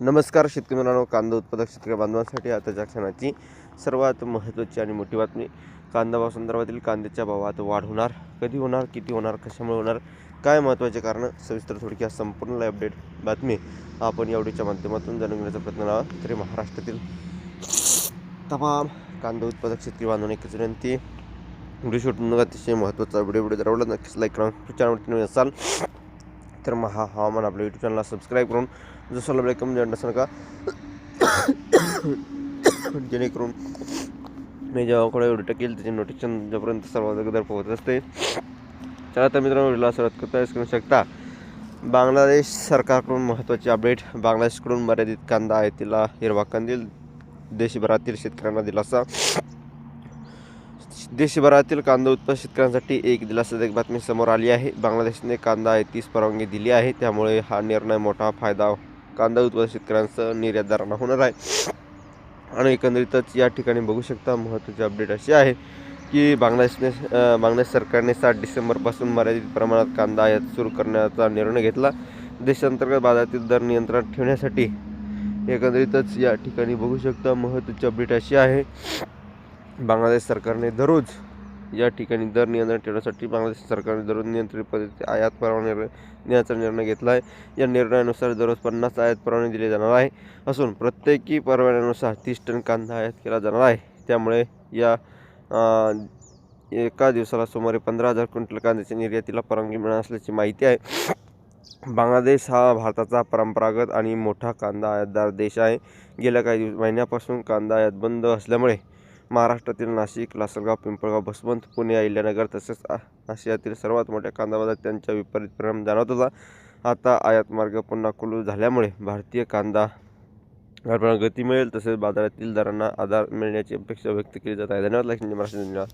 नमस्कार शेतकरी मित्रांनो कांदा उत्पादक शेतकरी बांधवांसाठी आताच्या क्षणाची सर्वात महत्त्वाची आणि मोठी बातमी. कांदा भाव संदर्भातील कांद्याच्या भावात वाढ होणार कधी होणार किती होणार कशामुळे होणार काय महत्त्वाचे कारण सविस्तर थोडक्या संपूर्ण अपडेट बातमी आपण एवढीच्या माध्यमातून जाणून घेण्याचा प्रयत्न करावा. तरी महाराष्ट्रातील तमाम कांदा उत्पादक शेतकरी बांधवांनी एकच विनंती व्हिडिओ शूट अतिशय महत्त्वाचा व्हिडिओ व्हिडिओ जर आवडला नक्कीच लाईक करा. चॅनलवरती असाल तर महा हवामान आपल्या यूट्यूब चॅनलला सबस्क्राईब करून जसं आपल्याला कमी जण का जेणेकरून मी जेव्हा कोणा व्हिडिओ टाकेल त्याची नोटिफिकेशन जोपर्यंत सर्वात अगोदर पोहोचत असते. चला तर मित्रांनो व्हिडिओला सुरुवात करता. करू शकता. बांगलादेश सरकारकडून महत्त्वाची अपडेट बांगलादेशकडून मर्यादित कांदा आहे तिला हिरवा कंदील देशभरातील शेतकऱ्यांना दिलासा. देशभरातील कांदा उत्पादक शेतकऱ्यांसाठी एक दिलासादायक बातमी समोर आली आहे. बांगलादेशने कांदा आयातीस परवानगी दिली आहे. त्यामुळे हा निर्णय मोठा फायदा कांदा उत्पादक शेतकऱ्यांसह निर्यातदारांना होणार आहे. आणि एकंदरीतच या ठिकाणी बघू शकता महत्त्वाची अपडेट अशी आहे की बांगलादेशने बांगलादेश सरकारने सात डिसेंबरपासून मर्यादित प्रमाणात कांदा आयात सुरू करण्याचा निर्णय घेतला. देशांतर्गत बाजारातील दर नियंत्रणात ठेवण्यासाठी एकंदरीतच या ठिकाणी बघू शकता महत्त्वाची अपडेट अशी आहे. बांगलादेश सरकारने दररोज या ठिकाणी दर नियंत्रण ठेवण्यासाठी बांगलादेश सरकारने दररोज नियंत्रित पद्धती आयात परवाने देण्याचा निर्णय घेतला आहे. या निर्णयानुसार दररोज पन्नास आयात परवाने दिले जाणार आहे. असून प्रत्येकी परवान्यानुसार तीस टन कांदा आयात केला जाणार आहे. त्यामुळे या एका दिवसाला सुमारे पंधरा हजार क्विंटल कांद्याच्या निर्यातीला परवानगी मिळणार असल्याची माहिती आहे. बांगलादेश हा भारताचा परंपरागत आणि मोठा कांदा आयातदार देश आहे. गेल्या काही दिवस महिन्यापासून कांदा आयात बंद असल्यामुळे महाराष्ट्रातील नाशिक लासलगाव पिंपळगाव भसवंत पुणे अहिल्यानगर तसेच आशियातील सर्वात मोठ्या कांदा बाजारात त्यांचा विपरीत परिणाम जाणवत होता. आता आयात मार्ग पुन्हा खुलू झाल्यामुळे भारतीय कांदा गती मिळेल तसेच बाजारातील दरांना आधार मिळण्याची अपेक्षा व्यक्त केली जात आहे. धन्यवाद लक्ष्मी महाराष्ट्र धन्यवाद.